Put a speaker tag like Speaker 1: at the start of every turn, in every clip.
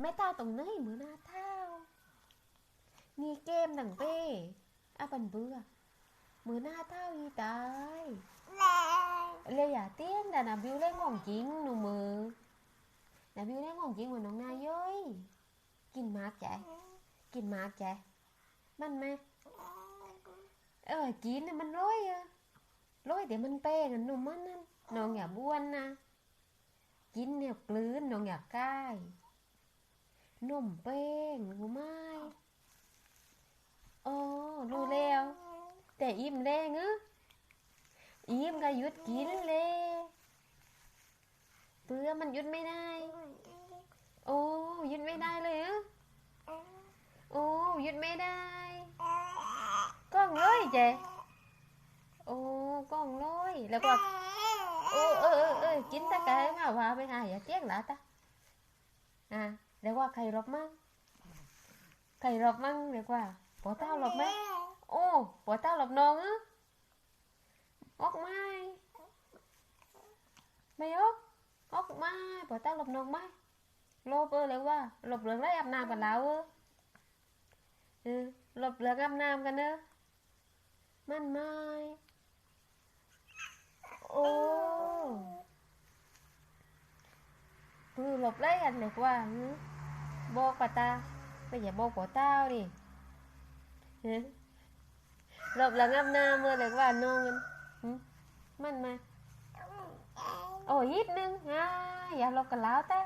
Speaker 1: แม่ตาตรงไหนมือหน้าเท้ามีเกมหนังเป้อาปันเบื่อมือหน้าเท้าอีตายเลยอย่าเตี้ยนแต่นาบิวเล่นของจริงหนูมือนาบิวเล่นของจริงเหมือนน้องนายเย้ยกินมากใจกินมากใจมันไหมเออกินน่ะมันร้อยอะร้อยแต่มันเป้กันหนุ่มมันนั่นน้องอย่าบ้วนนะกินเนี่ยกลืนน้องอยาใกล้ นมเป้งรู้ไหมโอ้รู้แล้ว แต่อิ่มแรงเอออิ่มก็หยุดกินเลยเพื่อมันหยุดไม่ได้ โอ้หยุดไม่ได้เลยเออโอ้หยุดไม่ได้ก้องเลยเจโอ้ก้องเลยแล้วก็เออเออเออเออกินตะไคร้มาว่าไปหาอย่าเตี้ยงละตาอะ รียกว่าใครรบมั่งใครรบมั่งเรียกว่าปอเต้ารบไหมโอ้ปอเต้ารบน้องอะออกไม่ไม่ออกออกไม่ปอเต้ารบน้องไหมลบเออเรียกว่าหลบเหลืองไล่อาบน้ำกันแล้วเออเออหลบเหลืองอาบน้ำกันเนอะมันไม่โอ้คือหลบไล่กันเลยกว่าหือ บอกป่าตาไม่อย่าบอกป่าเต้าดิหือหลบหลังอาบหน้ำเมื่อเลยกว่านอนกันมันมา โอ้ยยิดนึงอ่าอย่าหลบกันแล้วตา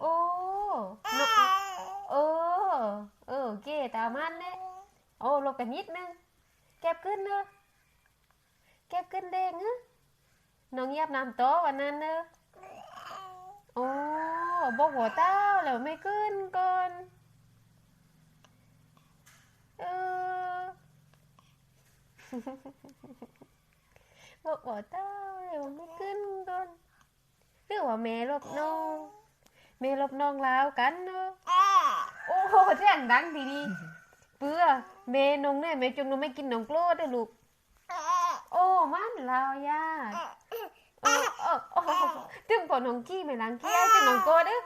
Speaker 1: โอ้นกเออ เออโอเคตามันเนี่ยโอ้หลบกันนิดนึง เก็บขึ้นเนอะเก็บขึ้นเด้งเนอะน้องเงียบน้ำโตวันนั้นเนอะ โอ้บอกหัวเต้าแล้วไม่ขึ้นก่อนเออบอกหัวเต้าแล้วไม่ขึ้นก่อนหรือว่าแม่ลบน้องแม่ลบน้องแล้วกันเนอะโอ้โหเสียงดังดีดีเปื้อแม่นงเนี่ยแม่จงนงไม่กินนองโกรธเด้อลูก โอ้มันลาวยา โอ้โอ้โอ้ถึงพอน้องขี้ไม่ล้างขี้ไอ้ถึงน้องโกเด้อ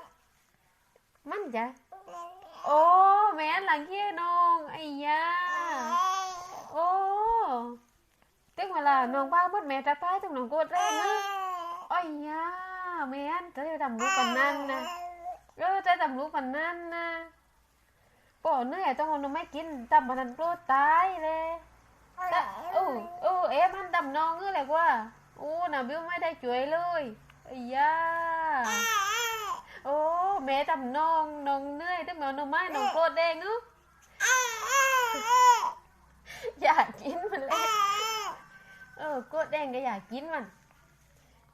Speaker 1: มันจ้ะโอ้แม่ล้างขี้น้องไอ้ยาโอ้ถึงเวลาน้องป้าหมดแม่ตาป้ายถึงน้องโกรธแรงนะไอ้ยาแม่นจะได้ทำลูกปันนั้นนะเออจะทำลูกปันนั้นนะปอเนื่อยต้องเอานมไม่กินทำมันนั้นโกรตายเลยแต่เออเออเอ๊ะมันดำนองเออแหละว่า โอ้นาบิวไม่ได้ช่วยเลยอ้ยาโอ้แม่ทำนองนองเหนื่อยต้งมาหน่อไม้นองโกรแดงเอออยากกินมันเลยเออโกรแดงก็อยากกินมัน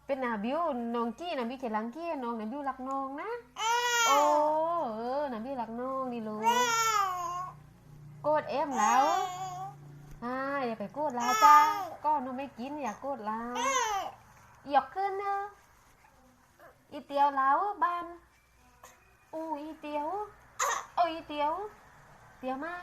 Speaker 1: เป็นนาบิวน้องกี้นาบิวเขียนหลังกี้น้องนาบิวรักน้องนะโอ้เออน่ะบิวรักน้องนี่ลูกโกรธเอ็มแล้ว อย่าไปโกดลาจ้าก็หนูไม่กินอย่าโกดลาหยอกขึ้นเนอะอีเตียวแล้วบ้านอู้อีเตียวโอ้ยอีเตียวเตียวมา